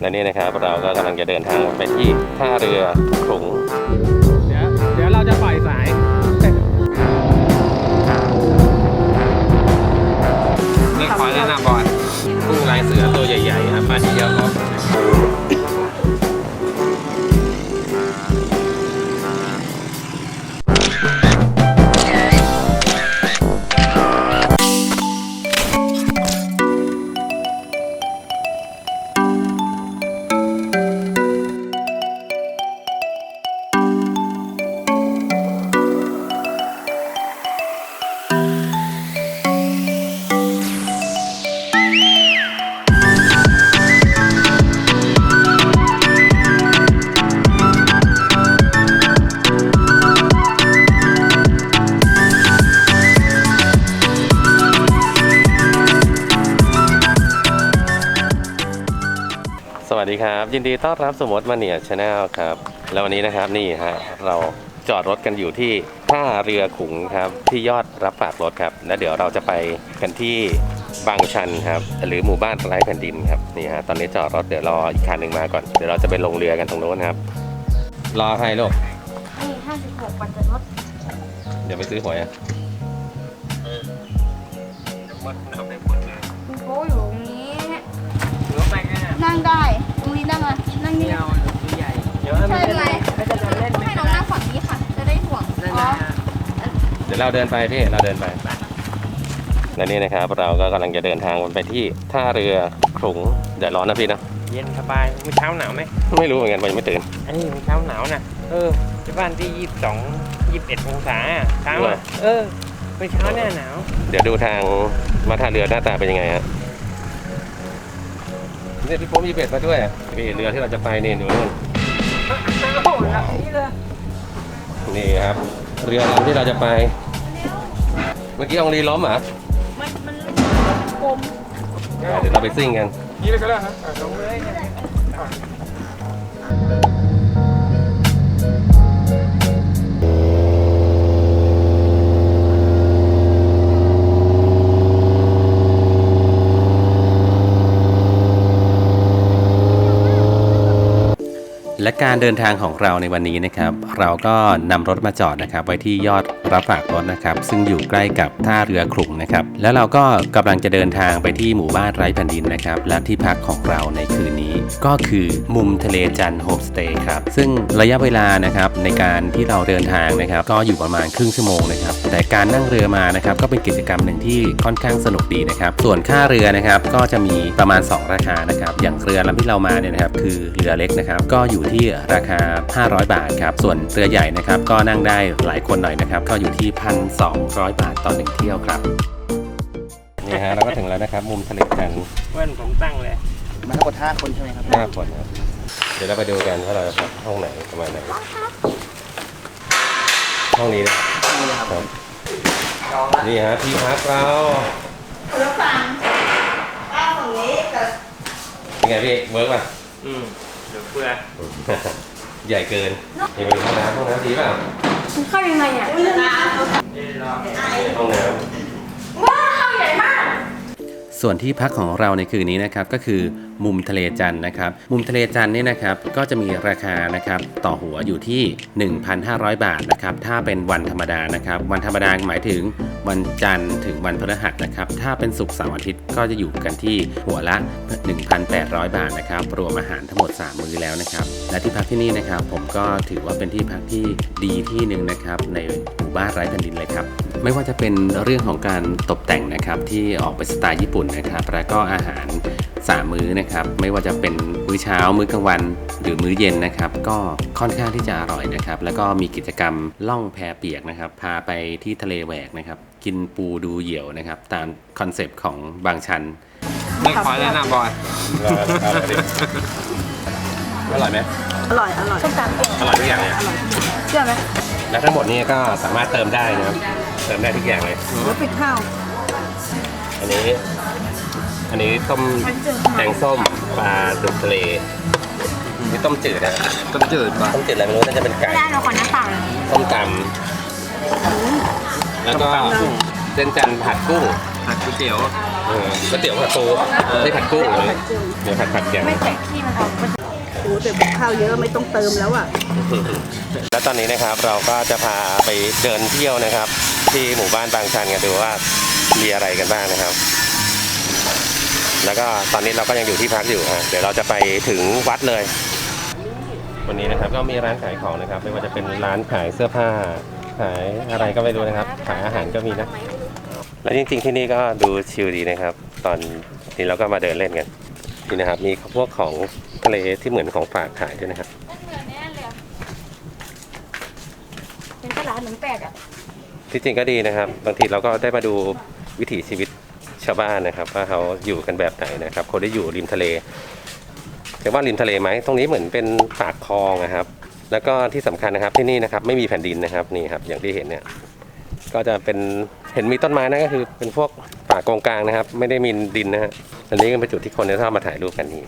และนี่นะครับเราก็กำลังจะเดินทางไปที่ท่าเรือขลุงเดี๋ยวเดี๋ยวเราจะปล่อยสายนี่ขอแนะนำบอลกุ้งลายเสือตัวใหญ่ๆครับมาที่เดียวก็สวัส ดีครับ ยินดีต้อนรับสมมติมาเนียชาแนลครับ แล้ววันนี้นะครับนี่ฮะเราจอดรถกันอยู่ที่ท่าเรือขุงครับ ที่ยอดรับฝากรถครับ แล้วเดี๋ยวเราจะไปกันที่บางชันครับ หรือหมู่บ้านไร้แผ่นดินครับนี่ฮะตอนนี้จอดรถเดี๋ยวรออีกคันหนึ่งมาก่อนเดี๋ยวเราจะไปลงเรือกันตรงโน้นครับ รอใครลูกนี่ห้าสิบหกปันจะลดเดี๋ยวไปซื้อหวยอะคุณโก้อยู่ตรงนี้หรือว่าไปกันอะนั่งได้ตรงนี้นั่งอะนั่งไม่ นี่เอาตัวใหญ่เดี๋ยวใช่ไหมก็จะเล่นให้น้องนั่งฝั่งนี้ค่ะ จะได้ห่วงนั่นอ๋อนะเดี๋ยวเราเดินไปพี่เราเดินไปและนี่นะครับเราก็กำลังจะเดินทางไปที่ท่าเรือขลุงเดี๋ยวร้อนนะพี่นะเย็นสบายเมื่อเช้าหนาวไหมไม่รู้เหมือนกันวันยังไม่ตื่นอันนี้เมื่อเช้าหนาวนะเออที่บ้านที่ยี่สิบสองยี่สิบเอ็ดองศาอะเช้าเหรออะเออเมื่อเช้าเนี่ยหนาว เดี๋ยวดูทางมาท่าเรือหน้าตาเป็นยังไงฮะ เนี่ยพี่โป๊มยีเบ็ดมาด้วยนี่เรือที่เราจะไปนี่ดูนู่นโอ้โหแบบนี้เลยนี่ครับ เรือลำที่เราจะไป เมื่อกี้องรีล้มเหรอมันมันกลมอะเดี๋ยวเราไปซิ่งกัน นี่เลยก็ได้ฮะลงเลย และการเดินทางของเราในวันนี้นะครับ เราก็นำรถมาจอดนะครับ ไว้ที่ยอดรับฝากรถนะครับ ซึ่งอยู่ใกล้กับท่าเรือขลุงนะครับ แล้วเราก็กำลังจะเดินทางไปที่หมู่บ้านไร้แผ่นดินนะครับ และที่พักของเราในคืนนี้ ก็คือมุมทะเลจันทร์โฮมสเตย์ครับ ซึ่งระยะเวลานะครับในการที่เราเดินทางนะครับ ก็อยู่ประมาณครึ่งชั่วโมงนะครับ แต่การนั่งเรือมานะครับก็เป็นกิจกรรมหนึ่งที่ค่อนข้างสนุกดีนะครับ ส่วนค่าเรือนะครับก็จะมีประมาณ 2 ราคานะครับ อย่างเรือลำที่เรามาเนี่ยนะครับคือเรือเล็กนะครับ ก็อยู่ที่ราคา 500 บาทครับ ส่วนเรือใหญ่นะครับก็นั่งได้หลายคนหน่อยนะครับ ก็อยู่ที่ 1,200 บาทต่อหนึ่งเที่ยวครับ นี่ฮะเราก็ถึงแล้วนะครับ มุมทะเลจันทร์เพื่อนผมตั้งเลยมาทั้งหมดห้าคนใช่ไหมครับห้าคนครับ เดี๋ยวเราไปดูกันว่าเราจะพักห้องไหนประมาณไหน ห้องนี้นะครับ นี่ฮะที่พักเราแล้วฝั่งป้าฝั่งนี้กับเป็นไงพี่เวิร์กป่ะ อืม เดี๋ยวเพื่อใหญ่เกินนี่มาดูห้องน้ำห้องน้ำดีเปล่ามันเข้ายังไงอะห้องน้ว้าวเข้าใหญ่มากำ ส่วนที่พักของเราในคืนนี้นะครับก็คือมุมทะเลจันทร์นะครับ มุมทะเลจันทร์เนี่ยนะครับก็จะมีราคานะครับต่อหัวอยู่ที่ 1,500 บาทนะครับถ้าเป็นวันธรรมดานะครับ วันธรรมดาหมายถึงวันจันทร์ถึงวันพฤหัสนะครับ ถ้าเป็นศุกร์เสาร์อาทิตย์ก็จะอยู่กันที่หัวละ 1,800 บาทนะครับ รวมอาหารทั้งหมด 3 มื้อแล้วนะครับ และที่พักที่นี่นะครับ ผมก็ถือว่าเป็นที่พักที่ดีที่หนึ่งนะครับ ในหมู่บ้านไร้แผ่นดินเลยครับ ไม่ว่าจะเป็นเรื่องของการตกแต่งนะครับที่ออกไปสไตล์ญี่ปุ่นนะครับแล้วก็อาหารสามมื้อนะครับไม่ว่าจะเป็นมื้อเช้ามื้อกลางวัน หรือมื้อเย็นนะครับ ก็ค่อนข้างที่จะอร่อยนะครับ แล้วก็มีกิจกรรมล่องแพเปียกนะครับ พาไปที่ทะเลแหวกนะครับ กินปูดูเหยี่ยวนะครับ ตามคอนเซปต์ของบางชันไม่ขอแนะนำบอลอร่อยไหมอร่อย อร่อยส้มตำเก่งอร่อยทุกอย่างเลยเชื่อไหมและทั้งหมดนี้ก็สามารถเติมได้นะครับ เติมได้ทุกอย่างเลย แล้วปิดข้าว อันนี้ อันนี้ต้มแกงส้มปลาดุกทะเลนี่ต้มจืดนะต้มจืดป่ะต้มจืดอะไรไม่รู้น่าจะเป็นไก่ได้เราขอหน้าต่างต้มตำแล้วก็เส้นจันทร์ผัดกุ้งผัดก๋วยเตี๋ยวเออก๋วยเตี๋ยวผัดปูไม่ผัดกุ้งเหรอเดี๋ยวผัดผัดแกงไม่แตะขี้มันออกมันโอ้แต่บุกข้าวเยอะไม่ต้องเติมแล้วอะ แล้วตอนนี้นะครับเราก็จะพาไปเดินเที่ยวนะครับ ที่หมู่บ้านบางชันกันดูว่ามีอะไรกันบ้างนะครับ แล้วก็ตอนนี้เราก็ยังอยู่ที่พักอยู่ฮะเดี๋ยวเราจะไปถึงวัดเลย วันนี้นะครับก็มีร้านขายของนะครับ ไม่ว่าจะเป็นร้านขายเสื้อผ้า ขายอะไรก็ไม่รู้นะครับ ขายอาหารก็มีนะ และจริง ๆ ที่นี่ก็ดูชิลดีนะครับ ตอนนี้เราก็มาเดินเล่นกันนี่นะครับ มีพวกของทะเลที่เหมือนของฝากขายด้วยนะครับ เป็นตลาดหนึ่งแปดอะ ที่จริงก็ดีนะครับ บางทีเราก็ได้มาดูวิถีชีวิตชาวบ้านนะครับ ว่าเขาอยู่กันแบบไหนนะครับเขาได้อยู่ริมทะเลแต่ว่าริมทะเลไหมตรงนี้เหมือนเป็นปากคลองนะครับ แล้วก็ที่สำคัญนะครับที่นี่นะครับไม่มีแผ่นดินนะครับนี่ครับอย่างที่เห็นเนี่ยก็จะเป็นเห็นมีต้นไม้นั่นก็คือ เป็นพวกป่ากงกลางนะครับ ไม่ได้มีดินนะฮะอันนี้ก็เป็นจุดที่คนจะชอบมาถ่ายรูปกันนี่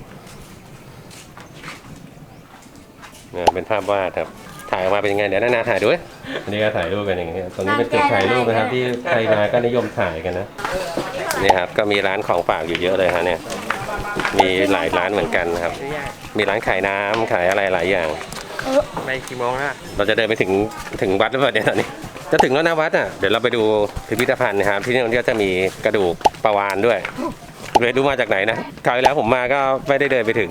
เป็นภาพวาดครับายออกมาเป็นยังไงเดี๋ยวนานาถ่ายด้วยอันนี้ก็ถ่ายรูปกันอย่างเงี้ยตรงนี้เป็นจุดถ่ายรูปนะครับ ที่ใครมาก็นิยมถ่ายกันนะนี่ครับก็มีร้านของฝากอยู่เยอะเลยครับเนี่ยมีหลายร้านเหมือนกันนะครับซื้อยากมีร้านขายน้ำขายอะไรหลายอย่างไปกี่โมงแล้วเราจะเดินไปถึงถึงวัดหรือเปล่าเนี่ยตอนนี้จะถึงแล้วนะวัดอะเดี๋ยวเราไปดูพิพิธภัณฑ์นะครับที่นี่ก็จะมีกระดูกปลาวานด้วยเลยดูมาจากไหนนะคราวที่แล้วผมมาก็ไม่ได้เดินไปถึง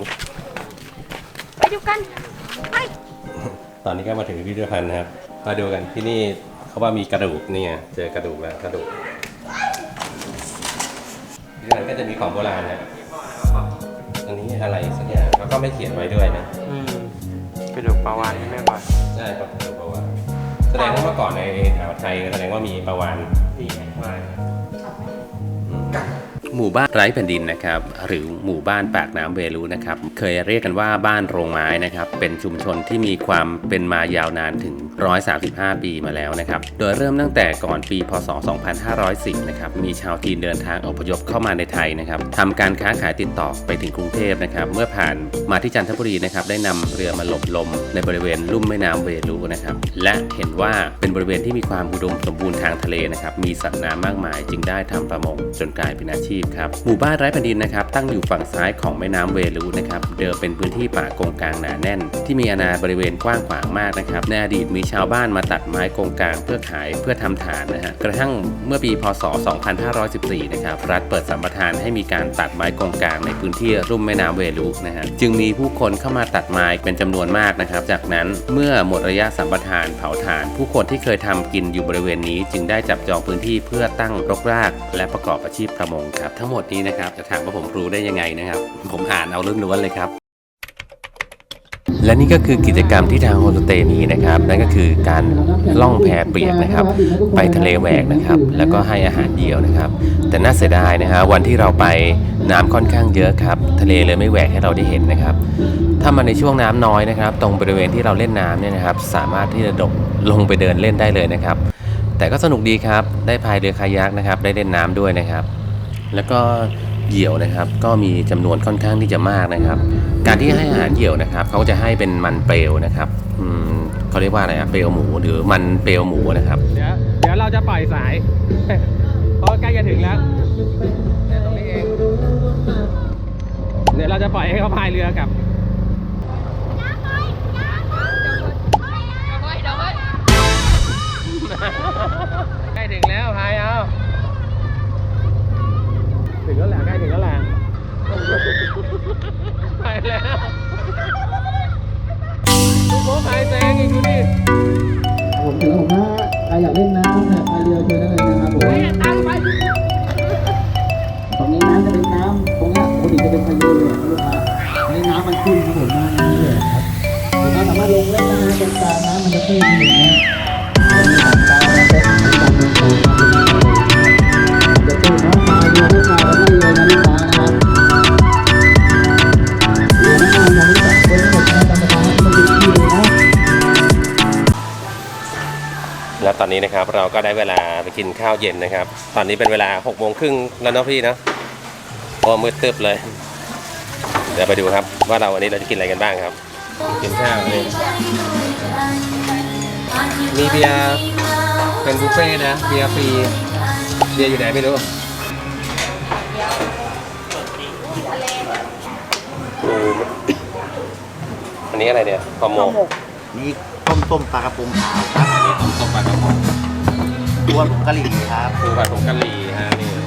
ไปดูกัน ตอนนี้ก็มาถึงพิพิธภัณฑ์นะครับ มาดูกันที่นี่เขาว่ามีกระดูกนี่ไงเจอกระดูกแล้วกระดูกพิพิธภัณฑ์ก็จะมีของโบราณนะอันนี้อะไรสักอย่างแล้วก็ไม่เขียนไว้ด้วยนะอืมกระดูกปลาวานใช่ไหมก่อนใช่ครับกระดูกปลาวานแสดงว่าเมื่อก่อนในอ่าวไทยแสดงว่ามีปลาวานนี่ไงวาน หมู่บ้านไร้แผ่นดินนะครับหรือหมู่บ้านปากน้ำเวลูนะครับเคยเรียกกันว่าบ้านโรงไม้นะครับเป็นชุมชนที่มีความเป็นมายาวนานถึง 135 ปีมาแล้วนะครับโดยเริ่มตั้งแต่ก่อนปี พศ 2510 นะครับมีชาวจีนเดินทางอพยพเข้ามาในไทยนะครับทำการค้าขายติดต่อไปถึงกรุงเทพนะครับเมื่อผ่านมาที่จันทบุรีนะครับได้นำเรือมาหลบลมในบริเวณลุ่มแม่น้ำเวลูนะครับและเห็นว่าเป็นบริเวณที่มีความอุดมสมบูรณ์ทางทะเลนะครับมีสัตว์น้ำมากมาย จึงได้ทำประมงจนกลายเป็นอาชีพครับ หมู่บ้านไร้แผ่นดินนะครับ ตั้งอยู่ฝั่งซ้ายของแม่น้ำเวลูนะครับ เดิมเป็นพื้นที่ป่าโกงกลางหนาแน่น ที่มีอาณาบริเวณกว้างขวางมากนะครับ ในอดีตมีชาวบ้านมาตัดไม้โกงกลางเพื่อขายเพื่อทำฐานนะฮะ กระทั่งเมื่อปี พศ 2514 นะครับ รัฐเปิดสัมปทานให้มีการตัดไม้โกงกลางในพื้นที่รุ่มแม่น้ำเวลูนะฮะ จึงมีผู้คนเข้ามาตัดไม้เป็นจำนวนมากนะครับ จากนั้นเมื่อหมดระยะสัมปทานเผาถ่าน ผู้คนที่เคยทำกินอยู่บริเวณนี้ จึงได้จับจองพื้นที่เพื่อตั้งรกราก และประกอบอาชีพประมงครับทั้งหมดนี้นะครับจะถามว่าผมรู้ได้ยังไงนะครับ ผมอ่านเอาล้วนเลยครับ และนี่ก็คือกิจกรรมที่ทางโฮสเตย์มีนะครับ นั่นก็คือการล่องแพเปียกนะครับ ไปทะเลแหวกนะครับ แล้วก็ให้อาหารเหยี่ยวนะครับ แต่น่าเสียดายนะฮะวันที่เราไปน้ำค่อนข้างเยอะครับ ทะเลเลยไม่แหวกให้เราได้เห็นนะครับ ถ้ามาในช่วงน้ำน้อยนะครับ ตรงบริเวณที่เราเล่นน้ำเนี่ยนะครับ สามารถที่จะดกลงไปเดินเล่นได้เลยนะครับแต่ก็สนุกดีครับ ได้พายเรือคายักนะครับ ได้เล่นน้ำด้วยนะครับ แล้วก็เหยี่ยวนะครับก็มีจำนวนค่อนข้างที่จะมากนะครับ การที่ให้อาหารเหยี่ยวนะครับเขาจะให้เป็นมันเปลวนะครับอืมเขาเรียกว่าอะไรอะเปลวหมูหรือมันเปลวหมูนะครับ เดี๋ยวเดี๋ยวเราจะปล่อยสายเพราะใกล้จะถึงแล้วเนี่ยตรงนี้เองเดี๋ยวเราจะปล่อยให้เขาพายเรือกลับ จะเป็นพายุเลยลูกค้าอันนี้น้ำมันขึ้นครับผมน้ำนี้เลยครับลูกค้าสามารถลงเล่นได้ตรงกลางน้ำมันจะขึ้นอยู่นะตรงนี้ของกลางมันจะเป็นการลงโตครับจะตื่นน้องมาเรือผู้ายแล้วก็เรือนะลูกค้านะครับเรือน้ำมันยังไม่จับคนไม่หมดนะธรรมดาที่มันเป็นที่เลยนะแล้วตอนนี้นะครับเราก็ได้เวลาไปกินข้าวเย็นนะครับ ตอนนี้เป็นเวลา6กโมงครึ่งแล้วเนาะพี่เนาะ ก็มืดตึบเลย เดี๋ยวไปดูครับ ว่าเราวันนี้เราจะกินอะไรกันบ้างครับ กินข้าวเลยมีเบียร์เป็นบุฟเฟ่นะ เบียร์ฟรี เบียร์อยู่ไหนไม่รู้อันนี้อะไรเนี่ยปลาโมกนี่ต้มต้มปลากระพงขาวครับต้มต้มปลากระพงรวมกะหรี่ครับปูผัดผงกะหรี่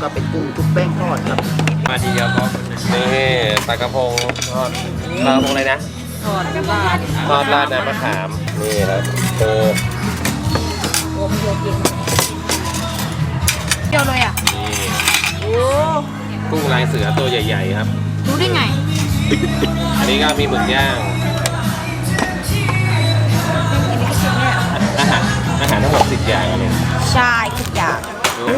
ก็เป็นกุ้งทุบแป้งทอดครับมาทีเดียวก็นี่ปลากระพงทอดปลากระพงอะไรนะทอดราดทอดราดน้ำมะขามนี่ครับโอ้โอ้มันโยกินเดียวเลยอะนี่โอ้กุ้งลายเสือตัวใหญ่ ๆ ครับ รู้ได้ไง อันนี้ก็มีหมึกย่างกินได้แค่เนี่ยอาหารอาหารทั้งหมดสิบอย่างเนี่ยใช่ทุกอย่าง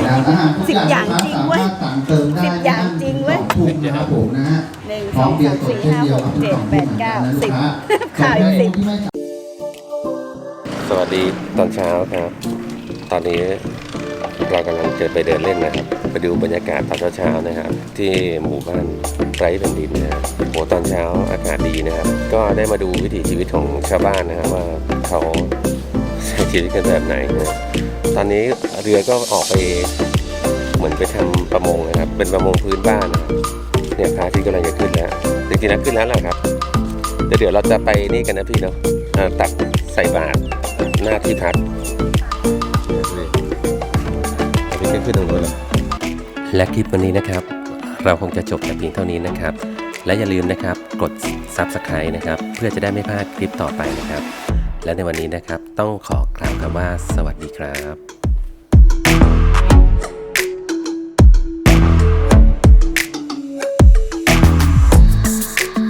อย่างอาหารทุกสิบอย่างจริงเว้ยสามารถสั่งเติมได้สิบอย่างจริงเว้ยสองถุงนะครับผมนะฮะหนึ่งพสร้ออมงเบียสาร์มสดสี่เช่นห้าเดียวหครักบเจ็ดแปดเก้าสิบขายขายสิบที่ไม่สวัสดีตอนเช้าครับ ตอนนี้เรากำลังจะไปเดินเล่นนะครับ ไปดูบรรยากาศตอนเช้าๆนะครับ ที่หมู่บ้านไร้แผ่นดินนะครับโหตอนเช้าอากาศดีนะครับ ก็ได้มาดูวิถีชีวิตของชาวบ้านนะครับว่าเขาใช้ชีวิตกันแบบไหนนะตอนนี้ เรือก็ออกไปเหมือนไปทำประมงนะครับ เป็นประมงพื้นบ้านนะครับเนี่ยพระอาที่กำลังจะขึ้นแล้วจริงๆแล้วขึ้นแล้วแหละครับแต่เดี๋ยวเราจะไปนี่กันนะพี่เนาะเอ่อตักใส่บาตรหน้าที่พักขึ้นตรงนู้นและคลิปวันนี้นะครับ เราคงจะจบแต่เพียงเท่านี้นะครับ และอย่าลืมนะครับกด Subscribe นะครับ เพื่อจะได้ไม่พลาดคลิปต่อไปนะครับ และในวันนี้นะครับต้องขอกล่าวคำว่าสวัสดีครับ